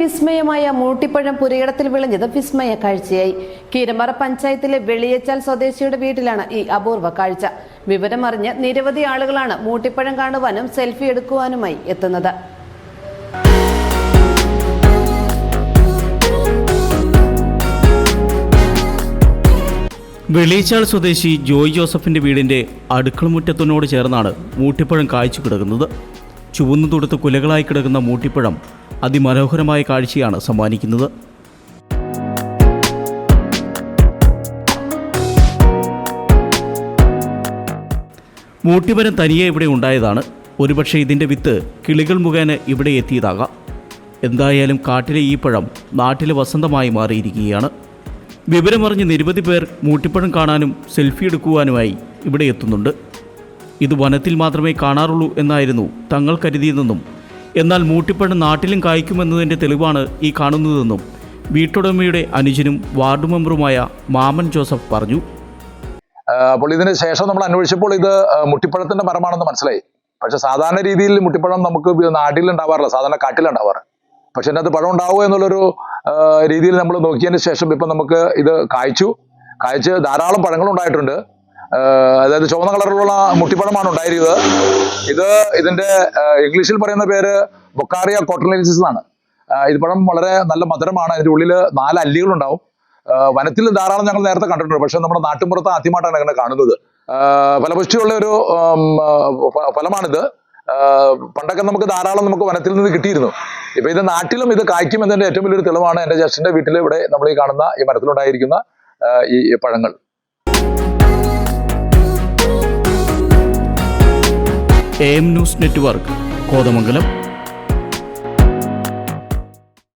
വിസ്മയമായ മൂട്ടിപ്പഴം പുരയിടത്തിൽ വിളഞ്ഞത് വിസ്മയ കാഴ്ചയായി. കീരമറ പഞ്ചായത്തിലെ വെളിയച്ചാൽ സ്വദേശിയുടെ വീട്ടിലാണ് ഈ അപൂർവ കാഴ്ച. വിവരമറിഞ്ഞ് നിരവധി ആളുകളാണ് മൂട്ടിപ്പഴം കാണുവാനും സെൽഫി എടുക്കുവാനുമായി എത്തുന്നത്. വെളിയച്ചാൽ സ്വദേശി ജോയ് ജോസഫിന്റെ വീടിന്റെ അടുക്കളമുറ്റത്തിനോട് ചേർന്നാണ് മൂട്ടിപ്പഴം കാഴ്ച കിടക്കുന്നത്. ചുവന്നു തൊടുത്ത് കുലകളായി കിടക്കുന്ന മൂട്ടിപ്പഴം അതിമനോഹരമായ കാഴ്ചയാണ് സമ്മാനിക്കുന്നത്. മൂട്ടിമരം തനിയെ ഇവിടെ ഉണ്ടായതാണ്. ഒരുപക്ഷെ ഇതിന്റെ വിത്ത് കിളികൾ മുഖേന ഇവിടെ എത്തിയതാകാം. എന്തായാലും കാട്ടിലെ ഈ പഴം നാട്ടിലെ വസന്തമായി മാറിയിരിക്കുകയാണ്. വിവരമറിഞ്ഞ് നിരവധി പേർ മൂട്ടിപ്പഴം കാണാനും സെൽഫി എടുക്കുവാനുമായി ഇവിടെ എത്തുന്നുണ്ട്. ഇത് വനത്തിൽ മാത്രമേ കാണാറുള്ളൂ എന്നായിരുന്നു തങ്ങൾ കരുതിയതെന്നും എന്നാൽ മൂട്ടിപ്പഴം നാട്ടിലും കായ്ക്കുമെന്നതിന്റെ തെളിവാണ് ഈ കാണുന്നതെന്നും വീട്ടുടമയുടെ അനുജനും വാർഡ് മെമ്പറുമായ മാമൻ ജോസഫ് പറഞ്ഞു. അപ്പോൾ ഇതിന് ശേഷം നമ്മൾ അന്വേഷിച്ചപ്പോൾ ഇത് മുട്ടിപ്പഴത്തിന്റെ മരമാണെന്ന് മനസ്സിലായി. പക്ഷെ സാധാരണ രീതിയിൽ മുട്ടിപ്പഴം നമുക്ക് നാട്ടിൽ ഉണ്ടാവാറില്ല സാധാരണ കാട്ടിൽ കാട്ടിലുണ്ടാവാറ് പക്ഷെ അതിനകത്ത് പഴം ഉണ്ടാവുക എന്നുള്ളൊരു രീതിയിൽ നമ്മൾ നോക്കിയതിന് ശേഷം ഇപ്പം നമുക്ക് ഇത് കായ്ച്ചു. കായ്ച്ച് ധാരാളം ആ, അതായത് ചുവന്ന കളറിലുള്ള മുട്ടിപ്പഴമാണ് ഉണ്ടായിരിക്കുന്നത്. ഇത് ഇതിന്റെ ഇംഗ്ലീഷിൽ പറയുന്ന പേര് ബൊക്കാറിയ കോട്ടലൻസിസ് എന്നാണ് ഇത് പഴം വളരെ നല്ല മധുരമാണ്. അതിന്റെ ഉള്ളിൽ നാല് അല്ലികളുണ്ടാവും വനത്തിൽ ധാരാളം ഞങ്ങൾ നേരത്തെ കണ്ടിട്ടുണ്ട്. പക്ഷെ നമ്മുടെ നാട്ടിൻപുറത്ത് ആദ്യമായിട്ടാണ് അങ്ങനെ കാണുന്നത്. ഫലപുഷ്ടിയുള്ള ഒരു ഫലമാണിത്. പണ്ടൊക്കെ നമുക്ക് ധാരാളം നമുക്ക് വനത്തിൽ നിന്ന് കിട്ടിയിരുന്നു. ഇപ്പൊ ഇത് നാട്ടിലും ഇത് കായ്ക്കും എന്നതിന്റെ ഏറ്റവും വലിയൊരു തെളിവാണ് എന്റെ ജ്യേഷ്ഠന്റെ വീട്ടിൽ ഇവിടെ നമ്മൾ ഈ കാണുന്ന ഈ മരത്തിലുണ്ടായിരിക്കുന്ന ഈ പഴങ്ങൾ. A news network Kothamangalam